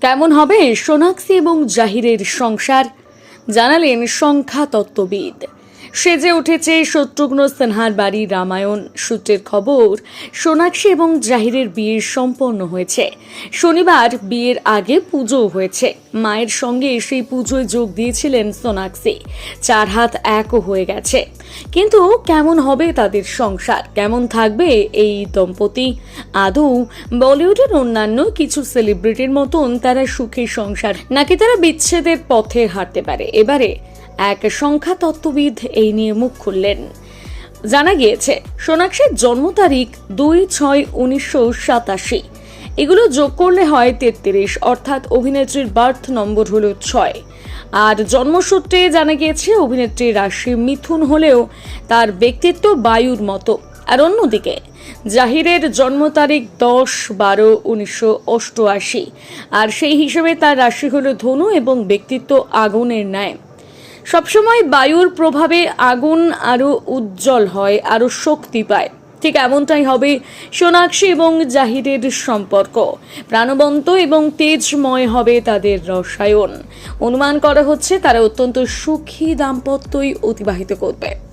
কেমন হবে সোনাক্ষী এবং জাহিরের সংসার? জানালেন সংখ্যা তত্ত্ববিদ সেজে উঠেছে শত্রুঘ্ন সিনহার বাড়ি রামায়ণ। সূত্রের খবর, সোনাক্ষী এবং জাহিরের বিয়ে সম্পন্ন হয়েছে। শনিবার বিয়ের আগে পুজো হয়েছে। মায়ের সঙ্গে সেই পুজোয় যোগ দিয়েছিলেন সোনাক্ষী। চার হাত একও হয়ে গেছে। কিন্তু কেমন হবে তাদের সংসার? কেমন থাকবে এই দম্পতি? আদৌ বলিউডের অন্যান্য কিছু সেলিব্রিটির মতন তারা সুখী সংসার, নাকি তারা বিচ্ছেদের পথে হাঁটতে পারে? এবারে এক সংখ্যা তত্ত্ববিদ এই নিয়ে মুখ খুললেন। জানা গিয়েছে, সোনাক্ষীর জন্ম তারিখ দুই ছয় উনিশশো সাতাশি। এগুলো যোগ করলে হয় তেত্রিশ, অর্থাৎ অভিনেত্রীর বার্থ নম্বর হল ছয়। আর জন্মসূত্রে জানা গিয়েছে অভিনেত্রীর রাশি মিথুন হলেও তার ব্যক্তিত্ব বায়ুর মতো। আর অন্যদিকে, জাহিরের জন্ম তারিখ দশ বারো উনিশশো অষ্টআশি। আর সেই হিসেবে তার রাশি হলো ধনু এবং ব্যক্তিত্ব আগুনের ন্যায়। সবসময় বায়ুর প্রভাবে আগুন আরও উজ্জ্বল হয় আরও শক্তি পায়। ঠিক এমনটাই হবে সোনাক্ষী এবং জাহিরের সম্পর্ক। প্রাণবন্ত এবং তেজময় হবে তাদের রসায়ন। অনুমান করা হচ্ছে তারা অত্যন্ত সুখী দাম্পত্যই অতিবাহিত করবে।